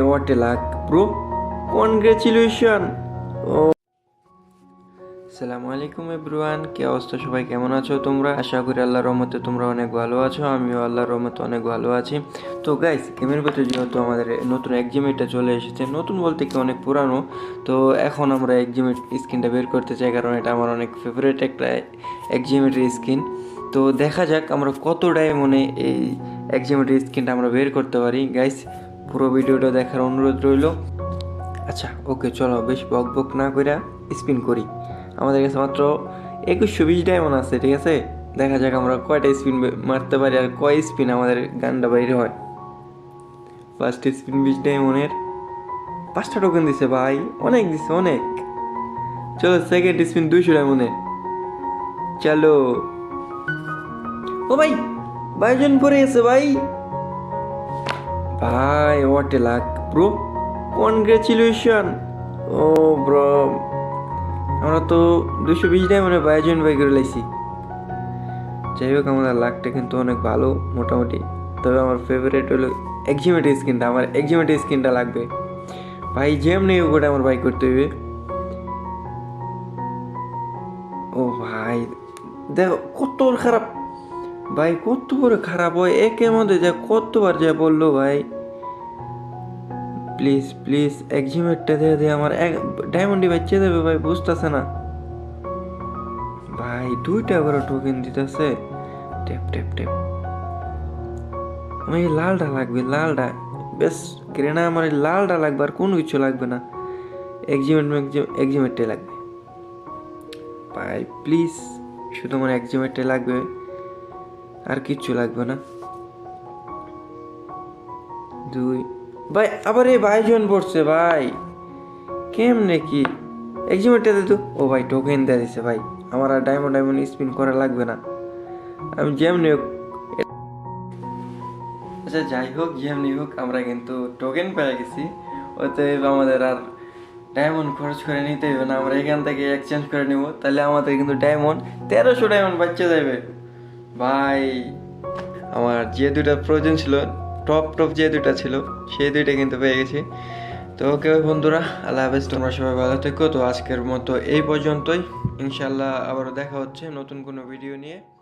what a luck, bro. Congratulations. আলাইকুম everyone কি অবস্থা সবাই? কেমন আছো তোমরা? আশা করি আল্লাহর রহমতে তোমরা অনেক ভালো আছো আমিও আল্লাহর রহমতে অনেক ভালো আছি। তো গাইস গেমের ভিতরে যেহেতু আমাদের নতুন এক্সিমেটটা চলে এসেছে নতুন বলতে কি অনেক পুরানো তো এখন আমরা এক্সিমেট স্কিনটা বের করতে চাই কারণ এটা আমার অনেক ফেভারিট একটা এক্সিমেটের স্কিন তো দেখা যাক আমরা কত ডায়মন্ডে এই এক্সিমেটের স্কিনটা আমরা বের করতে পারি। গাইস পুরো ভিডিওটা দেখার অনুরোধ রইল। আচ্ছা ওকে, চলো, বেশ বক বক না করে স্পিন করি। আমাদের কাছে মাত্র একুশশো বিশ ডায়মন্ড আছে, ঠিক আছে? দেখা যাক আমরা কয়টা স্পিন মারতে পারি আর কয় স্পিন আমাদের গানটা বাইরে হয়। ফার্স্ট স্পিন বিশ ডায়মন্ডের পাঁচটা টোকেন দিছে ভাই, অনেক দিছে, অনেক। চলো সেকেন্ড স্পিন দুইশো ডায়মন্ডের চলো। ও ভাই বাইজন পরে গেছে ভাই। ভাই what a luck bro congratulation O bro আমরা তো দুশো বিশ টাই মানে বাইজন বাই করে লাইছি। যাই হোক, আমাদের লাকটা কিন্তু অনেক ভালো, মোটামুটি। তবে আমার ফেভারিট হলো এক্সিমেটি স্কিনটা আমার এক্সিমেটি স্কিনটা লাগবে। ভাই যেম নেই ওটা আমার বাই করতে হবে। ও ভাই, দেখো, কত খারাপ ভাই কত বড় খারাপ হয়? একের মধ্যে যা কতবার যা বলল ভাই। প্লিজ প্লিজ এক্সিমেটটা দিয়ে দে আমার। এক ডায়মন্ডি বাচ্চা দেবে ভাই, বুঝতেছে না। ভাই, দুইটা করে টোকেন দিতেছে। ট্যাপ ট্যাপ ট্যাপ আমার এই লালটা লাগবে লালটা বেশ গ্রেনা আমার এই লালটা লাগবে আর কোনো কিছু লাগবে না। এক্সিমেট এক্সিমেটটাই লাগবে। ভাই প্লিজ শুধু আমার এক্সিমেটটাই লাগবে। আর কিচ্ছু লাগবে না। দুই। ভাই, আবার এই ভাইজন পড়ছে, ভাই। কেমনে কি? এক্সিমেটটা দে তো। ও ভাই টোকেন দিয়ে দিছে, ভাই। আমার আর ডায়মন্ড ডায়মন্ড স্পিন করা লাগবে না। আমি যেমনি হোক আচ্ছা যাই হোক, যেমনি হোক, আমরা কিন্তু টোকেন পেয়ে গেছি। অতএব আমাদের আর ডায়মন্ড খরচ করে নিতে হবে না। আমরা এখান থেকে এক্সচেঞ্জ করে নিব। তাহলে আমাদের কিন্তু ডায়মন্ড তেরোশো ডায়মন্ড বাচ্চা যাবে ভাই, আমার যে দুটা প্রয়োজন ছিল, টপ টপ যে দুটা ছিল, সেই দুইটা কিন্তু পেয়ে গেছি। তো ওকে বন্ধুরা, আল্লাহ হাফেজ, তোমরা সবাই ভালো থেকো। তো আজকের মতো এই পর্যন্তই। ইনশাল্লাহ আবারও দেখা হচ্ছে নতুন কোনো ভিডিও নিয়ে।